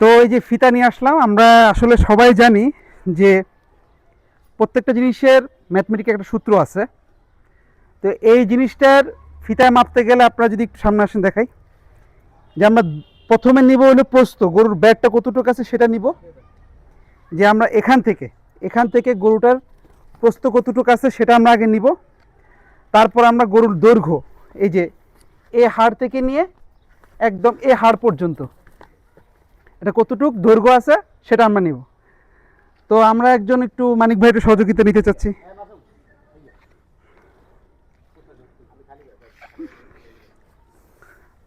তো এই যে ফিতা নিয়ে আসলাম, আমরা আসলে সবাই জানি যে প্রত্যেকটা জিনিসের ম্যাথমেটিক একটা সূত্র আছে। তো এই জিনিসটার ফিতায় মাপতে গেলে আপনারা যদি একটু সামনে আসেন দেখাই। যে আমরা প্রথমে নিব হলো প্রস্ত গরুর ব্যাগটা কতটুকু আছে সেটা নিব। যে আমরা এখান থেকে এখান থেকে গরুটার প্রস্ত কতটুকু আছে সেটা আমরা আগে নিব। তারপর আমরা গরুর দৈর্ঘ্য, এই যে এ হাড় থেকে নিয়ে একদম এ হাড় পর্যন্ত। এটা কতটুক দৈর্ঘ্য আছে সেটা আমরা নিব। তো আমরা একজন একটু মানিক ভাই একটু সহযোগিতা নিতে চাচ্ছি।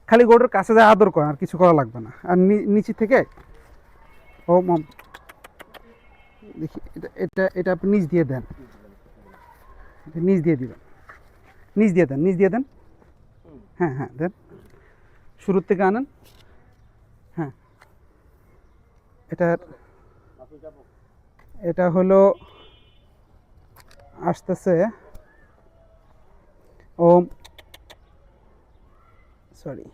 খালি গরুর কাছে যায় আদর করেন, আর কিছু করা লাগবে না। আর নিচে থেকে ও মম দেখি, এটা এটা এটা আপনি নিচ দিয়ে দেন। এটা নিচ দিয়ে দিবেন। নিচ দিয়ে দেন, নিচ দিয়ে দেন। হ্যাঁ হ্যাঁ দেন। শুরুর থেকে আনেন। এটা এটা হলো আসতেছে ও সরি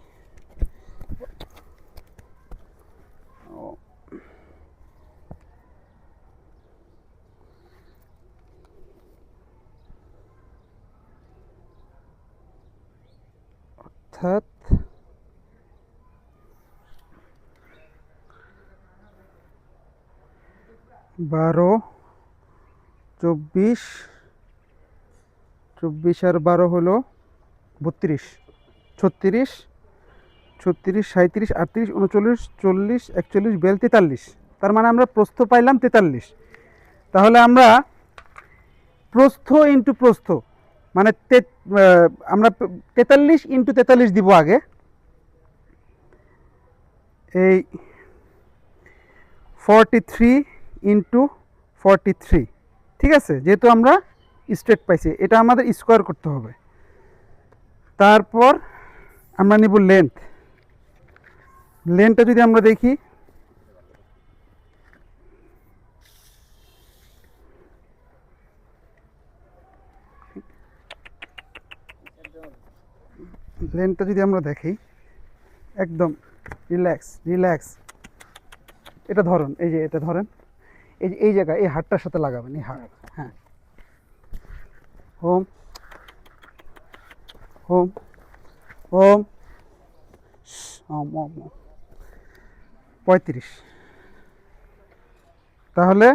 অর্থাৎ বারো, চব্বিশ চব্বিশ আর বারো হলো বত্রিশ, ছত্রিশ ছত্রিশ সাঁত্রিশ আটত্রিশ, উনচল্লিশ, চল্লিশ, একচল্লিশ বেল তেতাল্লিশ। তার মানে আমরা প্রস্থ পাইলাম তেতাল্লিশ। তাহলে আমরা প্রস্থ ইন্টু প্রস্থ মানে আমরা তেতাল্লিশ ইন্টু তেতাল্লিশ দিব আগে। এই forty three into forty three ঠিক আছে? যেহেতু আমরা স্ট্রেট পাইছি, এটা আমাদের স্কোয়ার করতে হবে। তারপর আমরা নিব লেন্থ লেন্থটা যদি আমরা দেখি লেন্থটা যদি আমরা দেখি, একদম রিল্যাক্স রিল্যাক্স এটা ধরুন, এই যে এটা ধরেন। এই এই জায়গায়, এই হাড়টার সাথে লাগাবেন, এই হাড় হ্যাঁ। হোম হোম হোম ওম ওম ওম। পঁয়ত্রিশ। তাহলে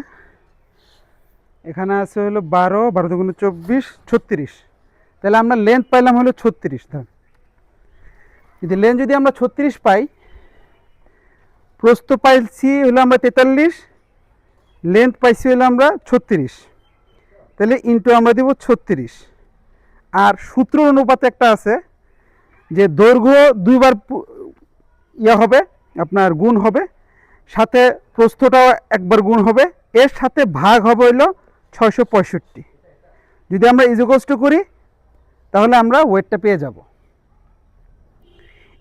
এখানে আছে হলো বারো বারো দুগুণ চব্বিশ, ছত্রিশ। তাহলে আমরা লেন্থ পাইলাম হলো ছত্রিশ ধরেন যদি লেন্থ যদি আমরা ছত্রিশ পাই, প্রস্থ পাইছি হলো আমরা তেতাল্লিশ লেন্থ পাইছি হলো আমরা ছত্রিশ। তাহলে ইন্টু আমরা দিব ছত্রিশ। আর সূত্র অনুপাতে একটা আছে যে দৈর্ঘ্য দুইবার ইয়ে হবে, আপনার গুণ হবে, সাথে প্রস্থটাও একবার গুণ হবে, এর সাথে ভাগ হবে হইল ছয়শো পঁয়ষট্টি। যদি আমরা ইজোকষ্ট করি, তাহলে আমরা ওয়েটটা পেয়ে যাব।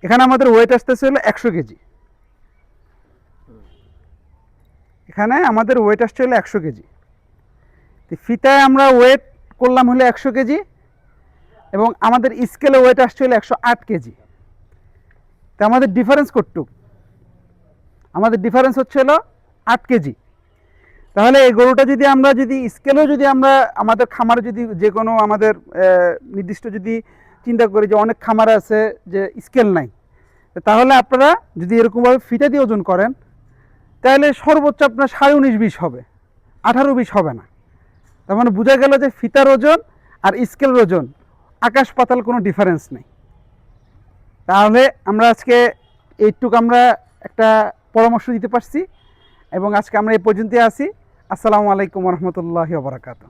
এখানে আমাদের ওয়েট আসতেছে হলো একশো কেজি। এখানে আমাদের ওয়েট আসছে হলো একশো কেজি। তো ফিতায় আমরা ওয়েট করলাম হলো একশো কেজি এবং আমাদের স্কেলে ওয়েট আসছে হলো একশো আট কেজি। তো আমাদের ডিফারেন্স কতটুক? আমাদের ডিফারেন্স হচ্ছে হলো আট কেজি। তাহলে এই গরুটা যদি আমরা যদি স্কেলেও যদি আমরা আমাদের খামারে যদি যে কোনো আমাদের নির্দিষ্ট যদি চিন্তা করি যে অনেক খামার আছে যে স্কেল নাই, তাহলে আপনারা যদি এরকমভাবে ফিতা দিয়ে ওজন করেন তাহলে সর্বোচ্চ আপনার সাড়ে উনিশ বিশ হবে। আঠারো বিশ হবে না। তার মানে বোঝা গেল যে ফিতার ওজন আর স্কেলের ওজন, আকাশ পাতাল কোনো ডিফারেন্স নেই। তাহলে আমরা আজকে এইটুকু আমরা একটা পরামর্শ দিতে পারছি এবং আজকে আমরা এই পর্যন্তই আসি আসসালামু আলাইকুম রহমতুল্লাহ বারাকাতু